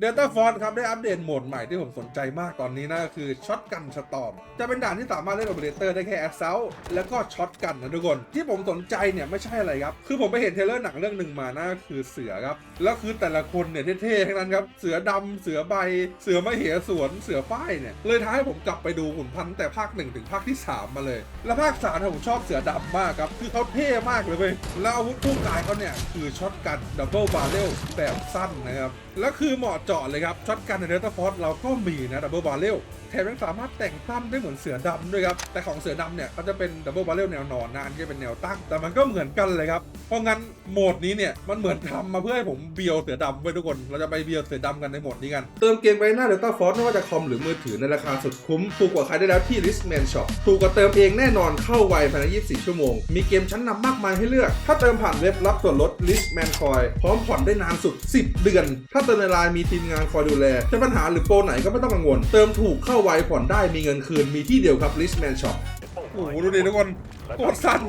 เดลต้าฟอนครับได้อัปเดตโหมดใหม่ที่ผมสนใจมากตอนนี้นะก็คือช็อตกันสตอมจะเป็นด่านที่สามารถเล่นโอเปอเรเตอร์ได้แค่แอสเซลแล้วก็ช็อตกันนะทุกคน ที่ผมสนใจเนี่ยไม่ใช่อะไรครับ คือผมไปเห็นเทเลอร์หนังเรื่องหนึ่งมานะก็คือเสือครับ แล้วคือแต่ละคนเนี่ยเท่ๆทั้งนั้นครับ เสือดำเสือใบ เสือมะเหสวน เสือป้ายเนี่ยเลยท้ายให้ผมกลับไปดูขุนพันธ์แต่ภาคหนึ่งถึงภาคที่สามมาเลย แล้วภาคสามผมชอบเสือดำมากครับคือเขาเท่มากเลยเว้ยแล้วอาวุธคู่กายเขาเนี่ยคือช็อตกันดับเบิลบาร์เรลแบบสั้นนะครับแล้วคือเหมาะเจาะเลยครับช็อตกันในเดลต้าฟอร์เราก็มีนะดับเบิลบาร์เรล แถมยังสามารถแต่งตั้มได้เหมือนเสือดำด้วยครับ แต่ของเสือดำเนี่ยก็จะเป็นดับเบิลบาร์เรลแนวนอนนะอันนี้จะเป็นแนวตั้ง แต่มันก็เหมือนกันเลยครับ เพราะงั้นโหมดนี้เนี่ยมันเหมือนทำมาเพื่อให้ผมเบียวเสือดำไว้ทุกคน เราจะไปเบียวเสือดำกันในโหมดนี้กัน เติมเกมไปหน้าเดลต้าฟอร์ไม่ว่าจะคอมหรือมือถือในราคาสุดคุ้ม ถูกกว่าใครได้แล้วที่ Listman Shop ถูกกว่าเติมเองแน่นอนเข้าไวภายใน 24 ชั่วโมง มีเกมชั้นนำมากมายให้เลือก ถ้าเติมผ่านเว็บรับส่วนลด Listman Coin พร้อมผ่อนได้นานสุด 10 เดือน ถ้าเติมในไลน์มีทีมงานคอยดูแลจะปัญหาหรือโปรไหนก็ไม่ต้องกังวล เติมถูกเข้าไวผ่อนได้มีเงินคืนมีที่เดียวครับ Listman Shop โอ้โหดูดิทุกคนโคตรสั้น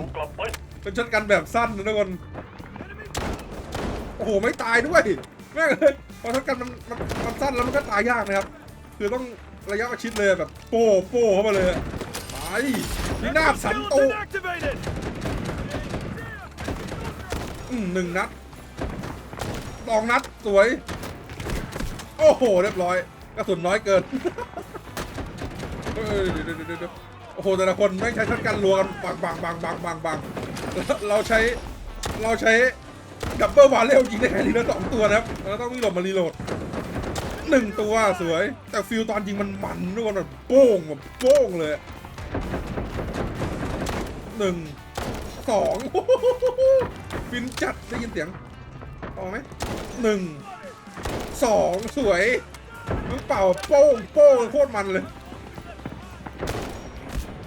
เป็นช็อตกันแบบสั้นนะทุกคน โอ้โห ไม่ตายด้วยแม่งเลยพอช็อตกันมันมันมันสั้นแล้วมันก็ตายยากนะครับ คือต้องระยะประชิดเลยแบบโป้โป้เข้ามาเลยไปนี่นาสันตุ activated อืมหนึ่งนัดสองนัดสวย โอ้โห เรียบร้อยกระสุนน้อยเกิน เฮ้ยเดี๋ยวเดี๋ยวเดี๋ยวโอ้โหแต่ละคนแม่งใช้ช็อตกันรัวกันบังบังบังบังบังบังเราใช้เราใช้ดับเบิลบาเรลยิงได้แค่ทีละสองตัวนะครับเราต้องวิ่งหลบมารีโหลดหนึ่งตัวสวย แต่ฟิลตอนยิงมันมันทุกคนแบบโป้งแบบโป้งเลยหนึ่งสองฟินจัดได้ยินเสียงพอไหมหนึ่งสองสวยลูกเป่าโป้งโป้งโคตรมันเลย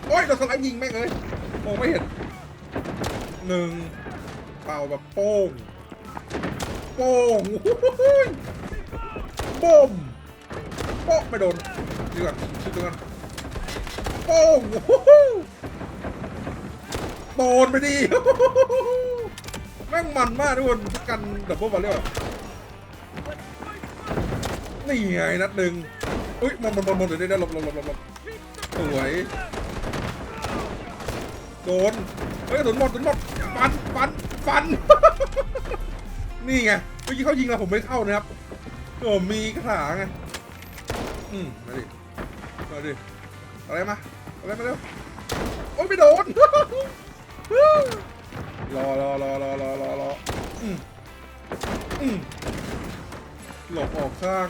โอ้ยโดนสไลด์ยิงแม่งเลยมองไม่เห็นหนึ่งเป่าแบบโป้ง โป้งโอ้โหยป้มโป๊ะไม่โดนดีกว่าชิดดูกันโป้งโดนไปดีแม่งมันมากทุกคนกันดับเบิลบอลเลยอะนี่ไงนัดหนึ่งอุ้ยมันมันมันมันเดี๋ยวได้หลบหลบหลบหลบหลบสวย โดน เฮ้ยกระสุนหมดกระสุนหมด ฟัน ฟัน ฟัน นี่ไง เมื่อกี้เขายิงเราผมไม่เข้านะครับผมมีคาถางไง อืมมาดิ มาดิ อะไรมา อะไรมาเร็ว โอ้ยไม่โดน รอรอรอรอรอรอรออืมอืมหลบออกข้าง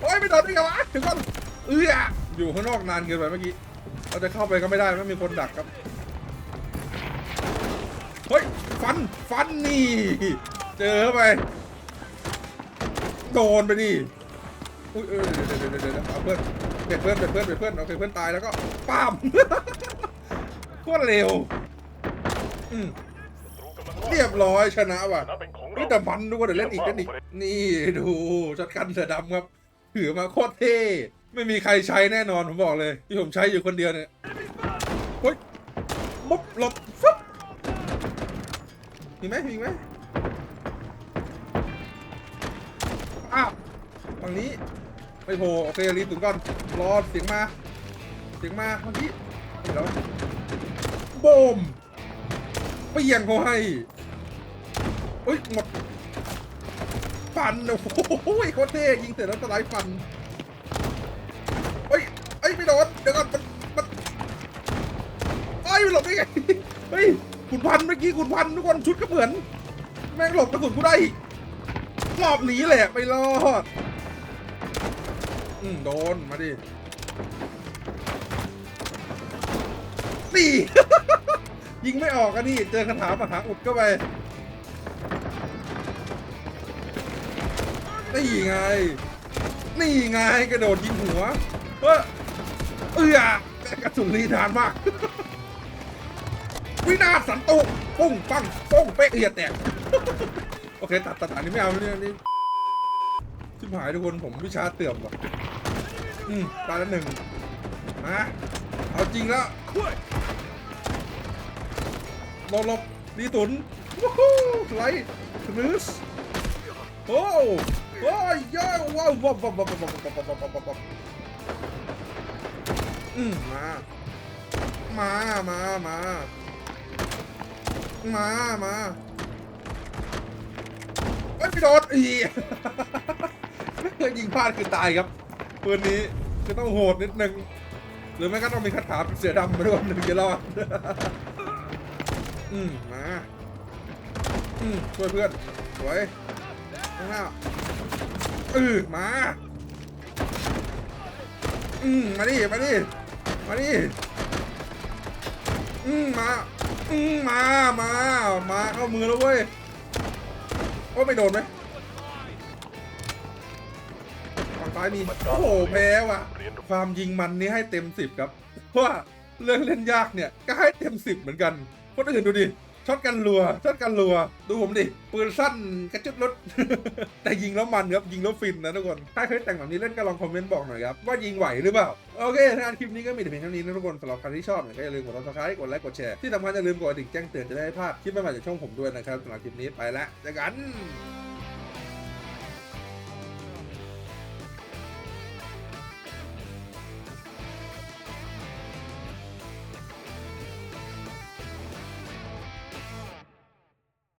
โอ้ยไม่โดนได้ไงวะถึงก่อนเอื้ออยู่ข้างนอกนานเกินไปเมื่อกี้ เราจะเข้าไปก็ไม่ได้ไม่มีคนดักครับ เฮ้ย ฟัน ฟันนี่ เจอเข้าไป โดนไปดิอุ้ยเออเดี๋ยวเดี๋ยวเดี๋ยวเดี๋ยวเอาเพื่อนเบ็ดเพื่อนเบ็ดเพื่อนเบ็ดเพื่อนโอเคเพื่อนตายแล้วก็ป้ามโคตรเร็วอืมรู้กำลังว่าเรียบร้อยชนะว่ะชนะเป็นของเฮ้ยเราแต่มันดูว่าเดี๋ยวเล่นอีกเล่นอีก นี่ดูช็อตกันเสือดำครับ ถือมาโคตรเท่ ไม่มีใครใช้แน่นอนผมบอกเลยที่ผมใช้อยู่คนเดียวเนี่ยเฮ้ยปุ๊บหลบฟึ๊บมีไหมมีไหมอ้าวฝั่งนี้ไม่โผล่โอเครีบถึงก่อนรอเสียงมา เสียงมาเมื่อกี้เห็นแล้วโบมเปลี่ยงเขาให้เฮ้ยหมดฟันโอ้โหโคตรเท่ยิงเสร็จแล้วสไลด์ฟัน ไม่โดนเดี๋ยวก่อนมันมันเอ้ยหลบได้ไงเฮ้ยขุนพันธ์เมื่อกี้ขุนพันธ์ทุกคนชุดก็เหมือน แม่งหลบกระสุนกูได้อีกรอบนี้แหละไม่รอดอืมโดนมาดินี่ ยิงไม่ออกอะนี่เจอคาถามหาอุดเข้าไปนี่ไง นี่ไงกระโดดยิงหัวเฮ้ย เอื้อกระสุนนี้ทานมาก วินาสันตุปุ้งปังปุ้งเป๊ะเอียดแตกโอเค ตัดตัดอันนี้ไม่เอาเนี่ยนี่ชิบหายทุกคนผมวิชาเตื่อมว่ะอืมตายแล้วหนึ่งฮะเอาจริงแล้วลบลบดีตุนวู้ฮู้ไลท์นึสโอ้โอ้ยว้าวว้าวว้าวว้าวว้าวว้าวว้าว อืมมา มา มา มา มา มาเอ้ยไม่โดนอีไม่เคยยิงพลาดคือตายครับปืนนี้จะต้องโหดนิดนึง หรือไม่ก็ต้องมีคาถาเป็นเสือดำมาด้วยหนึ่งจะรอดอืมมา อืมช่วยเพื่อนสวยข้างหน้าเออมา อืมมาดิ มาดิ มาดิอืมมา อืมมา มา มาเข้ามือแล้วเว้ยโอ้ไม่โดนไหมฝั่งซ้ายมี โอ้โหแพ้ว่ะ ความยิงมันนี่ให้เต็มสิบครับ เพราะว่าเรื่องเล่นยากเนี่ย ก็ให้เต็มสิบเหมือนกัน คนอื่นดูดิ ช็อตกันรัวช็อตกันรัว ดูผมดิ ปืนสั้นกระจุดรถ แต่ยิงแล้วมันครับ ยิงแล้วฟินนะทุกคน ถ้าเคยแต่งแบบนี้เล่นก็ลองคอมเมนต์บอกหน่อยครับ ว่ายิงไหวหรือเปล่า โอเคถ้าคลิปนี้ก็มีแต่เพียงเท่านี้นะทุกคนสำหรับใครที่ชอบเนี่ยก็อย่าลืมกดติดตามกดไลค์กดแชร์ที่สำคัญอย่าลืมกดกระดิ่งแจ้งเตือนจะได้ไม่พลาดคลิปใหม่ๆจากช่องผมด้วยนะครับสำหรับคลิปนี้ไปแล้วเจอกัน